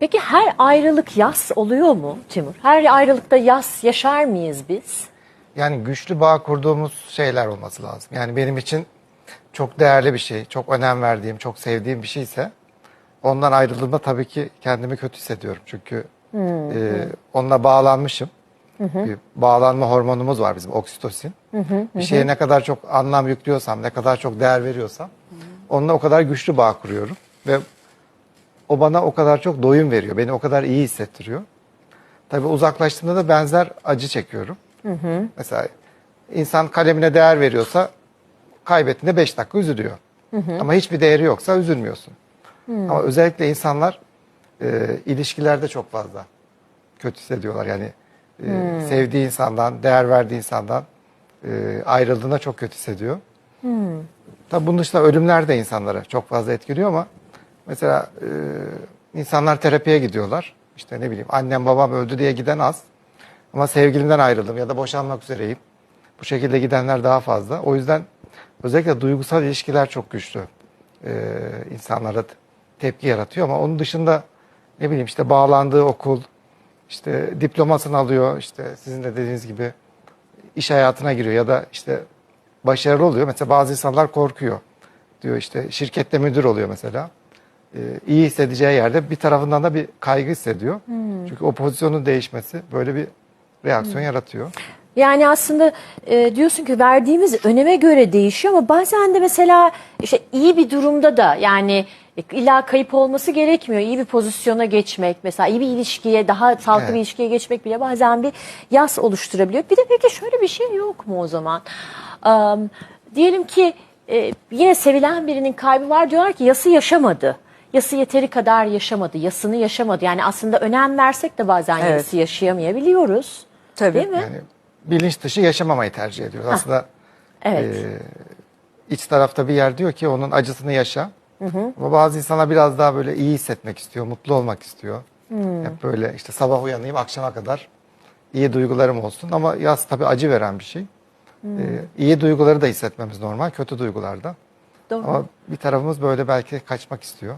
Peki her ayrılık yas oluyor mu Timur? Her ayrılıkta yas yaşar mıyız biz? Yani güçlü bağ kurduğumuz şeyler olması lazım. Yani benim için çok değerli bir şey, çok önem verdiğim, çok sevdiğim bir şeyse ondan ayrıldığımda tabii ki kendimi kötü hissediyorum. Çünkü e, onunla bağlanmışım. Bir bağlanma hormonumuz var bizim oksitosin. Bir şeye ne kadar çok anlam yüklüyorsam, ne kadar çok değer veriyorsam onunla o kadar güçlü bağ kuruyorum. Ve o bana o kadar çok doyum veriyor. Beni o kadar iyi hissettiriyor. Tabii uzaklaştığımda da benzer acı çekiyorum. Mesela insan kalemine değer veriyorsa kaybettiğinde 5 dakika üzülüyor. Ama hiçbir değeri yoksa üzülmüyorsun. Ama özellikle insanlar e, ilişkilerde çok fazla kötü hissediyorlar. Yani e, sevdiği insandan, değer verdiği insandan e, ayrıldığında çok kötü hissediyor. Tabii bunun dışında ölümler de insanları çok fazla etkiliyor ama mesela e, insanlar terapiye gidiyorlar. İşte ne bileyim annem babam öldü diye giden az. Ama sevgilimden ayrıldım ya da boşanmak üzereyim. Bu şekilde gidenler daha fazla. O yüzden özellikle duygusal ilişkiler çok güçlü. E, insanlara tepki yaratıyor ama onun dışında ne bileyim işte bağlandığı okul, işte diplomasını alıyor, işte sizin de dediğiniz gibi iş hayatına giriyor ya da işte başarılı oluyor. Mesela bazı insanlar korkuyor. Diyor işte şirkette müdür oluyor mesela. Ee, iyi hissedeceği yerde bir tarafından da bir kaygı hissediyor. Çünkü o pozisyonun değişmesi böyle bir reaksiyon yaratıyor. Yani aslında e, diyorsun ki verdiğimiz öneme göre değişiyor ama bazen de mesela işte iyi bir durumda da yani illa kayıp olması gerekmiyor. İyi bir pozisyona geçmek mesela iyi bir ilişkiye daha sağlıklı Evet. bir ilişkiye geçmek bile bazen bir yas oluşturabiliyor. Bir de peki şöyle bir şey yok mu o zaman? Am, diyelim ki e, yine sevilen birinin kaybı var diyorlar ki yası yaşamadı. Yası yeteri kadar yaşamadı, yasını yaşamadı. Yani aslında önem versek de bazen Evet. yası yaşayamayabiliyoruz. Tabii. Değil mi? Yani bilinç dışı yaşamamayı tercih ediyoruz. Aslında Evet. e, iç tarafta bir yer diyor ki onun acısını yaşa. Ama bazı insanlar biraz daha böyle iyi hissetmek istiyor, mutlu olmak istiyor. Hep böyle işte sabah uyanayım akşama kadar iyi duygularım olsun. Ama yaz tabii acı veren bir şey. Ee, iyi duyguları da hissetmemiz normal, kötü duygularda. Doğru. Ama bir tarafımız böyle belki kaçmak istiyor.